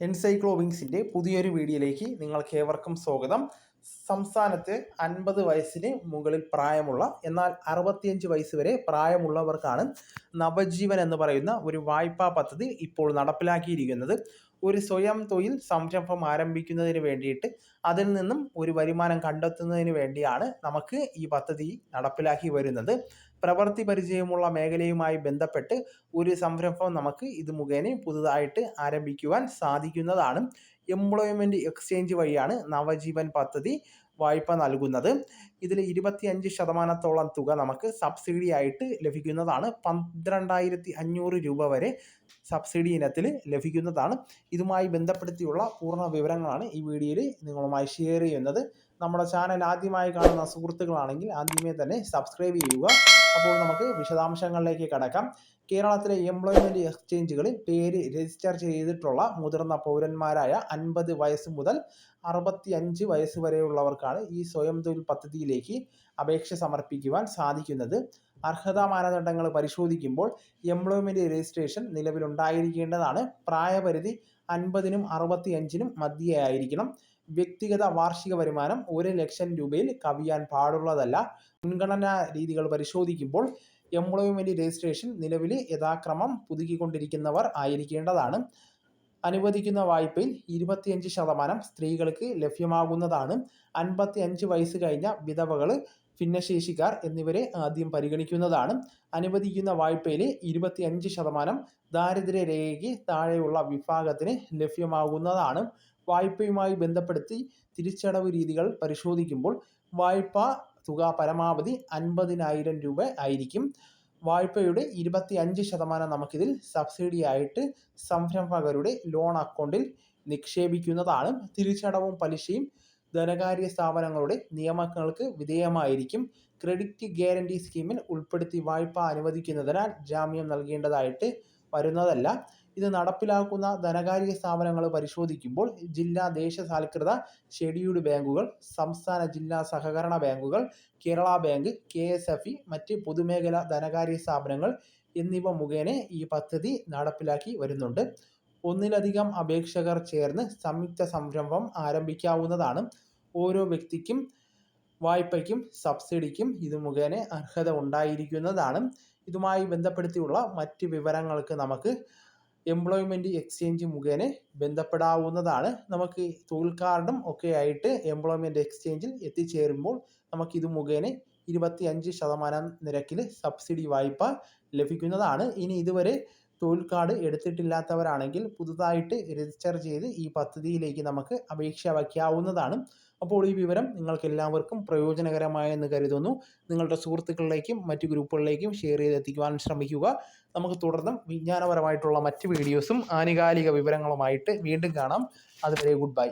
എൻസൈക്ലോവിങ്സിന്റെ പുതിയൊരു വീഡിയോയിലേക്ക് നിങ്ങൾക്ക് ഏവർക്കും സ്വാഗതം. സംസ്ഥാനത്ത് അൻപത് വയസ്സിന് മുകളിൽ പ്രായമുള്ള എന്നാൽ അറുപത്തിയഞ്ച് വയസ്സ് വരെ പ്രായമുള്ളവർക്കാണ് നവജീവൻ എന്ന് പറയുന്ന ഒരു വായ്പാ പദ്ധതി ഇപ്പോൾ നടപ്പിലാക്കിയിരിക്കുന്നത്. ഒരു സ്വയം തൊഴിൽ സംരംഭം ആരംഭിക്കുന്നതിന് വേണ്ടിയിട്ട് അതിൽ നിന്നും ഒരു വരുമാനം കണ്ടെത്തുന്നതിന് വേണ്ടിയാണ് നമുക്ക് ഈ പദ്ധതി നടപ്പിലാക്കി വരുന്നത്. പ്രവൃത്തി പരിചയമുള്ള മേഖലയുമായി ബന്ധപ്പെട്ട് ഒരു സംരംഭം നമുക്ക് ഇത് മുഖേന പുതുതായിട്ട് ആരംഭിക്കുവാൻ സാധിക്കുന്നതാണ്. എംപ്ലോയ്മെന്റ് എക്സ്ചേഞ്ച് വഴിയാണ് നവജീവൻ പദ്ധതി വായ്പ നൽകുന്നത്. ഇതിൽ ഇരുപത്തിയഞ്ച് ശതമാനത്തോളം തുക നമുക്ക് സബ്സിഡി ആയിട്ട് ലഭിക്കുന്നതാണ്. പന്ത്രണ്ടായിരത്തി അഞ്ഞൂറ് രൂപ വരെ സബ്സിഡി ഇനത്തിൽ ലഭിക്കുന്നതാണ്. ഇതുമായി ബന്ധപ്പെടുത്തിയുള്ള പൂർണ വിവരങ്ങളാണ് ഈ വീഡിയോയിൽ നിങ്ങളുമായി ഷെയർ ചെയ്യുന്നത്. നമ്മുടെ ചാനൽ ആദ്യമായി കാണുന്ന സുഹൃത്തുക്കളാണെങ്കിൽ ആദ്യമേ തന്നെ സബ്സ്ക്രൈബ് ചെയ്യുക. അപ്പോൾ നമുക്ക് വിശദാംശങ്ങളിലേക്ക് കടക്കാം. കേരളത്തിലെ എംപ്ലോയ്മെന്റ് എക്സ്ചേഞ്ചുകളിൽ പേര് രജിസ്റ്റർ ചെയ്തിട്ടുള്ള മുതിർന്ന പൗരന്മാരായ അൻപത് വയസ്സ് മുതൽ അറുപത്തി അഞ്ച് വയസ്സ് വരെയുള്ളവർക്കാണ് ഈ സ്വയം തൊഴിൽ പദ്ധതിയിലേക്ക് അപേക്ഷ സമർപ്പിക്കുവാൻ സാധിക്കുന്നത്. അർഹതാ മാനദണ്ഡങ്ങൾ പരിശോധിക്കുമ്പോൾ എംപ്ലോയ്മെന്റ് രജിസ്ട്രേഷൻ നിലവിലുണ്ടായിരിക്കേണ്ടതാണ്. പ്രായപരിധി അൻപതിനും അറുപത്തി അഞ്ചിനും മധ്യേ ആയിരിക്കണം. വ്യക്തിഗത വാർഷിക വരുമാനം ഒരു ലക്ഷം രൂപയിൽ കവിയാൻ പാടുള്ളതല്ല. മുൻഗണനാ രീതികൾ പരിശോധിക്കുമ്പോൾ എംപ്ലോയ്മെന്റ് രജിസ്ട്രേഷൻ നിലവിൽ യഥാക്രമം പുതുക്കിക്കൊണ്ടിരിക്കുന്നവർ ആയിരിക്കേണ്ടതാണ്. അനുവദിക്കുന്ന വായ്പയിൽ ഇരുപത്തിയഞ്ച് ശതമാനം സ്ത്രീകൾക്ക് ലഭ്യമാകുന്നതാണ്. അൻപത്തി അഞ്ച് വയസ്സ് കഴിഞ്ഞ വിധവകൾ ഭിന്നശേഷിക്കാർ എന്നിവരെ ആദ്യം പരിഗണിക്കുന്നതാണ്. അനുവദിക്കുന്ന വായ്പയിൽ ഇരുപത്തിയഞ്ച് ശതമാനം ദാരിദ്ര്യ രേഖയ്ക്ക് താഴെയുള്ള വിഭാഗത്തിന് ലഭ്യമാകുന്നതാണ്. വായ്പയുമായി ബന്ധപ്പെടുത്തി തിരിച്ചടവ് രീതികൾ പരിശോധിക്കുമ്പോൾ വായ്പ തുക പരമാവധി അൻപതിനായിരം രൂപ ആയിരിക്കും. വായ്പയുടെ ഇരുപത്തി അഞ്ച് ശതമാനം നമുക്കിതിൽ സബ്സിഡി ആയിട്ട് സംരംഭകരുടെ ലോൺ അക്കൗണ്ടിൽ നിക്ഷേപിക്കുന്നതാണ്. തിരിച്ചടവും പലിശയും ധനകാര്യ സ്ഥാപനങ്ങളുടെ നിയമങ്ങൾക്ക് വിധേയമായിരിക്കും. ക്രെഡിറ്റ് ഗ്യാരണ്ടി സ്കീമിൽ ഉൾപ്പെടുത്തി വായ്പ അനുവദിക്കുന്നതിനാൽ ജാമ്യം നൽകേണ്ടതായിട്ട് വരുന്നതല്ല. ഇത് നടപ്പിലാക്കുന്ന ധനകാര്യ സ്ഥാപനങ്ങൾ പരിശോധിക്കുമ്പോൾ ജില്ലാ ദേശസാൽകൃത ഷെഡ്യൂൾഡ് ബാങ്കുകൾ സംസ്ഥാന ജില്ലാ സഹകരണ ബാങ്കുകൾ Kerala bank K S F E മറ്റ് പൊതുമേഖലാ ധനകാര്യ സ്ഥാപനങ്ങൾ എന്നിവ മുഖേന ഈ പദ്ധതി നടപ്പിലാക്കി വരുന്നുണ്ട്. ഒന്നിലധികം അപേക്ഷകർ ചേർന്ന് സംയുക്ത സംരംഭം ആരംഭിക്കാവുന്നതാണ്. ഓരോ വ്യക്തിക്കും വായ്പയ്ക്കും സബ്സിഡിക്കും ഇത് മുഖേന അർഹത ഉണ്ടായിരിക്കുന്നതാണ്. ഇതുമായി ബന്ധപ്പെടുത്തിയുള്ള മറ്റ് വിവരങ്ങൾക്ക് നമുക്ക് എംപ്ലോയ്മെന്റ് എക്സ്ചേഞ്ച് മുഖേന ബന്ധപ്പെടാവുന്നതാണ്. നമുക്ക് തൊഴിൽ കാർഡും ഒക്കെ ആയിട്ട് എംപ്ലോയ്മെന്റ് എക്സ്ചേഞ്ചിൽ എത്തിച്ചേരുമ്പോൾ ഇത് മുഖേന ഇരുപത്തി അഞ്ച് ശതമാനം നിരക്കിൽ സബ്സിഡി വായ്പ ലഭിക്കുന്നതാണ്. ഇനി ഇതുവരെ തൊഴിൽ കാർഡ് എടുത്തിട്ടില്ലാത്തവരാണെങ്കിൽ പുതുതായിട്ട് രജിസ്റ്റർ ചെയ്ത് ഈ പദ്ധതിയിലേക്ക് നമുക്ക് അപേക്ഷ വയ്ക്കാവുന്നതാണ്. അപ്പോൾ ഈ വിവരം നിങ്ങൾക്ക് എല്ലാവർക്കും പ്രയോജനകരമായെന്ന് കരുതുന്നു. നിങ്ങളുടെ സുഹൃത്തുക്കളിലേക്കും മറ്റു ഗ്രൂപ്പുകളിലേക്കും ഷെയർ ചെയ്തെത്തിക്കുവാൻ ശ്രമിക്കുക. നമുക്ക് തുടർന്നും വിജ്ഞാനപരമായിട്ടുള്ള മറ്റ് വീഡിയോസും ആനുകാലിക വിവരങ്ങളുമായിട്ട് വീണ്ടും കാണാം. അതുവരെ ഗുഡ് ബൈ